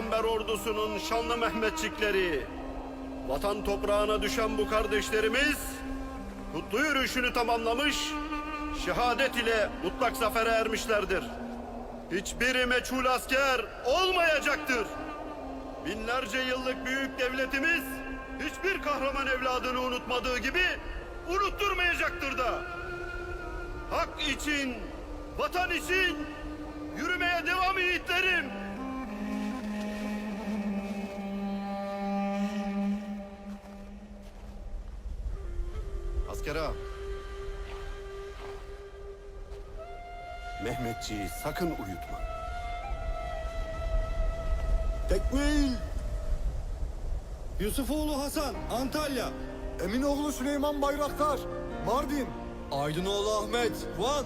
Peygamber ordusunun şanlı Mehmetçikleri, vatan toprağına düşen bu kardeşlerimiz kutlu yürüyüşünü tamamlamış, şehadet ile mutlak zafere ermişlerdir. Hiçbiri meçhul asker olmayacaktır. Binlerce yıllık büyük devletimiz hiçbir kahraman evladını unutmadığı gibi unutturmayacaktır da. Hak için, vatan için yürümeye devam yiğitlerim. Ağa. Mehmetçiği sakın uyutma. Tekmil! Yusufoğlu Hasan, Antalya. Eminoğlu Süleyman Bayraktar, Mardin. Aydınoğlu Ahmet, Van.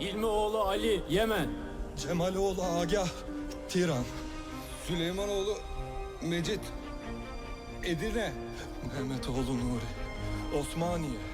İlmioğlu Ali, Yemen. Cemaloğlu Agah, Tiran. Süleymanoğlu Mecit, Edirne. Mehmetoğlu Nuri, Osmaniye.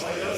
Yes.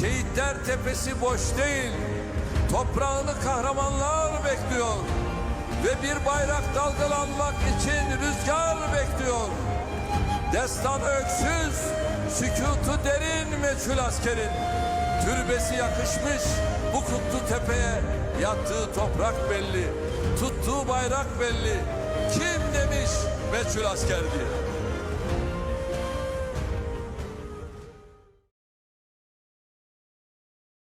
Şehitler tepesi boş değil. Toprağını kahramanlar bekliyor. Ve bir bayrak dalgalanmak için rüzgar bekliyor. Destan öksüz, sükutu derin meçhul askerin. Türbesi yakışmış bu kutlu tepeye. Yattığı toprak belli, tuttuğu bayrak belli. Kim demiş meçhul asker diye.